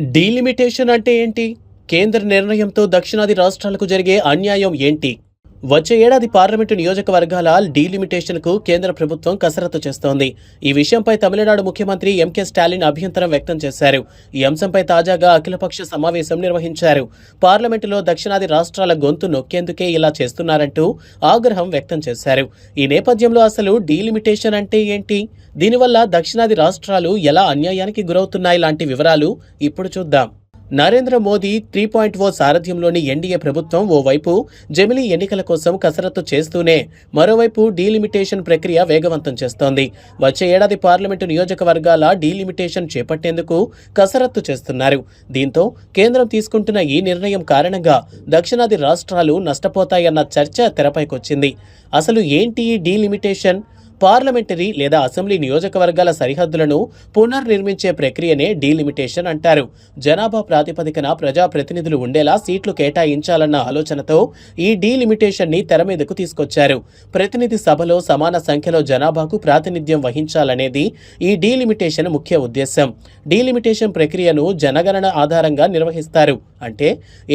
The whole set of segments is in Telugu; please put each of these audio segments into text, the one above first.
డీలిమిటేషన్ అంటే ఏంటి? కేంద్ర నిర్ణయంతో దక్షిణాది రాష్ట్రాలకు జరిగే అన్యాయం ఏంటి? వచ్చే ఏడాది పార్లమెంటు నియోజకవర్గాల డీలిమిటేషన్కు కేంద్ర ప్రభుత్వం కసరత్తు చేస్తోంది. ఈ విషయంపై తమిళనాడు ముఖ్యమంత్రి ఎంకే స్టాలిన్ అభ్యంతరం వ్యక్తం చేశారు. ఈ అంశంపై తాజాగా అఖిలపక్ష సమావేశం నిర్వహించారు. పార్లమెంటులో దక్షిణాది రాష్ట్రాల గొంతు నొక్కేందుకే ఇలా చేస్తున్నారంటూ ఆగ్రహం వ్యక్తం చేశారు. ఈ నేపథ్యంలో అసలు డీలిమిటేషన్ అంటే ఏంటి? దీనివల్ల దక్షిణాది రాష్ట్రాలు ఎలా అన్యాయానికి గురవుతున్నాయి? లాంటి వివరాలు ఇప్పుడు చూద్దాం. Narendra Modi three point O సారథ్యంలోని NDA ప్రభుత్వం ఓవైపు జమిలీ ఎన్నికల కోసం కసరత్తు చేస్తూనే మరోవైపు డీలిమిటేషన్ ప్రక్రియ వేగవంతం చేస్తోంది. వచ్చే ఏడాది పార్లమెంటు నియోజకవర్గాల డీలిమిటేషన్ చేపట్టేందుకు కసరత్తు చేస్తున్నారు. దీంతో కేంద్రం తీసుకుంటున్న ఈ నిర్ణయం కారణంగా దక్షిణాది రాష్ట్రాలు నష్టపోతాయన్న చర్చ తెరపైకొచ్చింది. అసలు ఏంటి ఈ డీలిమిటేషన్? పార్లమెంటరీ లేదా అసెంబ్లీ నియోజకవర్గాల సరిహద్దులను పునర్నిర్మించే ప్రక్రియనే డీలిమిటేషన్ అంటారు. జనాభా ప్రాతిపదికన ప్రజాప్రతినిధులు ఉండేలా సీట్లు కేటాయించాలన్న ఆలోచనతో ఈ డీలిమిటేషన్ని తెర మీదకు తీసుకొచ్చారు. ప్రతినిధి సభలో సమాన సంఖ్యలో జనాభాకు ప్రాతినిధ్యం వహించాలనేది ఈ డీలిమిటేషన్ ముఖ్య ఉద్దేశం. డీలిమిటేషన్ ప్రక్రియను జనగణన ఆధారంగా నిర్వహిస్తారు. అంటే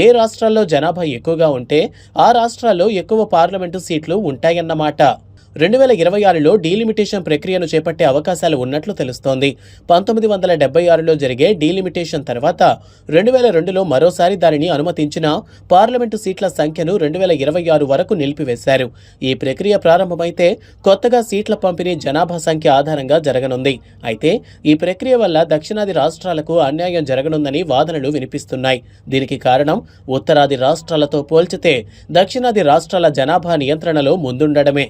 ఏ రాష్ట్రాల్లో జనాభా ఎక్కువగా ఉంటే ఆ రాష్ట్రాల్లో ఎక్కువ పార్లమెంటు సీట్లు ఉంటాయన్నమాట. రెండు వేల ఇరవై ఆరులో డీలిమిటేషన్ ప్రక్రియను చేపట్టే అవకాశాలు ఉన్నట్లు తెలుస్తోంది. పంతొమ్మిది వందల డెబ్బై ఆరులో జరిగే డీలిమిటేషన్ తర్వాత రెండు వేల రెండులో మరోసారి దానిని అనుమతించిన పార్లమెంటు సీట్ల సంఖ్యను రెండు వేల ఇరవై ఆరు వరకు నిలిపివేశారు. ఈ ప్రక్రియ ప్రారంభమైతే కొత్తగా సీట్ల పంపిణీ జనాభా సంఖ్య ఆధారంగా జరగనుంది. అయితే ఈ ప్రక్రియ వల్ల దక్షిణాది రాష్ట్రాలకు అన్యాయం జరగనుందని వాదనలు వినిపిస్తున్నాయి. దీనికి కారణం ఉత్తరాది రాష్ట్రాలతో పోల్చితే దక్షిణాది రాష్ట్రాల జనాభా నియంత్రణలో ముందుండడమే.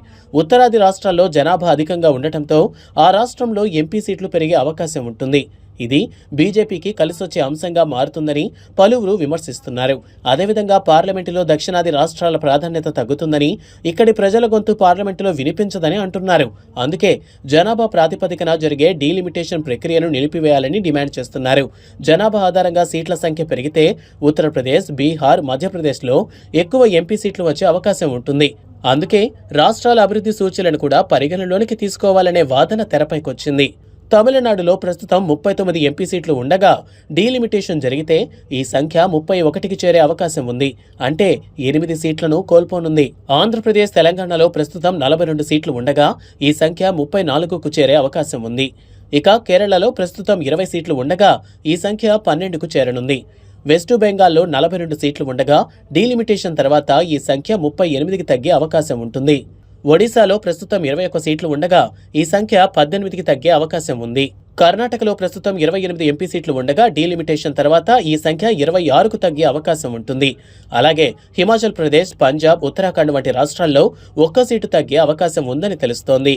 ఉత్తరాది రాష్ట్రాల్లో జనాభా అధికంగా ఉండటంతో ఆ రాష్ట్రంలో ఎంపీ సీట్లు పెరిగే అవకాశం ఉంటుంది. ఇది బీజేపీకి కలిసొచ్చే అంశంగా మారుతుందని పలువురు విమర్శిస్తున్నారు. అదేవిధంగా పార్లమెంటులో దక్షిణాది రాష్ట్రాల ప్రాధాన్యత తగ్గుతుందని ఇక్కడి ప్రజల గొంతు పార్లమెంటులో వినిపించదని అంటున్నారు. అందుకే జనాభా ప్రాతిపదికన జరిగే డీలిమిటేషన్ ప్రక్రియను నిలిపివేయాలని డిమాండ్ చేస్తున్నారు. జనాభా ఆధారంగా సీట్ల సంఖ్య పెరిగితే ఉత్తరప్రదేశ్ బీహార్ మధ్యప్రదేశ్లో ఎక్కువ ఎంపీ సీట్లు వచ్చే అవకాశం ఉంటుంది. అందుకే రాష్ట్రాల అభివృద్ధి సూచీలను కూడా పరిగణలోనికి తీసుకోవాలనే వాదన తెరపైకొచ్చింది. తమిళనాడులో ప్రస్తుతం ముప్పై తొమ్మిది ఎంపీ సీట్లు ఉండగా డీలిమిటేషన్ జరిగితే ఈ సంఖ్య ముప్పై ఒకటికి చేరే అవకాశం ఉంది. అంటే ఎనిమిది సీట్లను కోల్పోనుంది. ఆంధ్రప్రదేశ్ తెలంగాణలో ప్రస్తుతం నలభై రెండు సీట్లు ఉండగా ఈ సంఖ్య ముప్పై నాలుగుకు చేరే అవకాశం ఉంది. ఇక కేరళలో ప్రస్తుతం ఇరవై సీట్లు ఉండగా ఈ సంఖ్య పన్నెండుకు చేరనుంది. వెస్ట్ బెంగాల్లో నలభై రెండు సీట్లు ఉండగా డీలిమిటేషన్ తర్వాత ఈ సంఖ్య ముప్పై ఎనిమిదికి తగ్గే అవకాశం ఉంటుంది. ఒడిశాలో ప్రస్తుతం ఇరవై ఒక్క సీట్లు ఉండగా ఈ సంఖ్య పద్దెనిమిదికి తగ్గే అవకాశం ఉంది. కర్ణాటకలో ప్రస్తుతం ఇరవై ఎనిమిది ఎంపీ సీట్లు ఉండగా డీలిమిటేషన్ తర్వాత ఈ సంఖ్య ఇరవై ఆరుకు తగ్గే అవకాశం ఉంటుంది. అలాగే హిమాచల్ ప్రదేశ్ పంజాబ్ ఉత్తరాఖండ్ వంటి రాష్ట్రాల్లో ఒక్క సీటు తగ్గే అవకాశం ఉందని తెలుస్తోంది.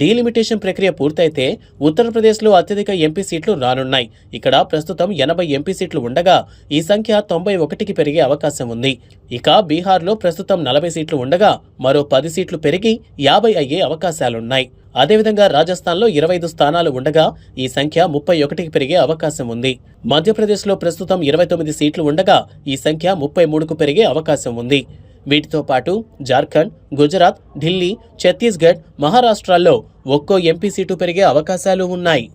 డీలిమిటేషన్ ప్రక్రియ పూర్తయితే ఉత్తరప్రదేశ్లో అత్యధిక ఎంపీ సీట్లు రానున్నాయి. ఇక్కడ ప్రస్తుతం ఎనభై ఎంపీ సీట్లు ఉండగా ఈ సంఖ్య తొంభై ఒకటికి పెరిగే అవకాశం ఉంది. ఇక బీహార్లో ప్రస్తుతం నలభై సీట్లు ఉండగా మరో పది సీట్లు పెరిగి యాభై అయ్యే అవకాశాలున్నాయి. అదేవిధంగా రాజస్థాన్లో ఇరవై ఐదు స్థానాలు ఉండగా ఈ సంఖ్య ముప్పై ఒకటికి పెరిగే అవకాశం ఉంది. మధ్యప్రదేశ్లో ప్రస్తుతం ఇరవై తొమ్మిది సీట్లు ఉండగా ఈ సంఖ్య ముప్పై మూడుకు పెరిగే అవకాశం ఉంది. వీటితో పాటు జార్ఖండ్ గుజరాత్ ఢిల్లీ ఛత్తీస్గఢ్ మహారాష్ట్రాల్లో ఒక్కో ఎంపీ సీటు పెరిగే అవకాశాలు ఉన్నాయి.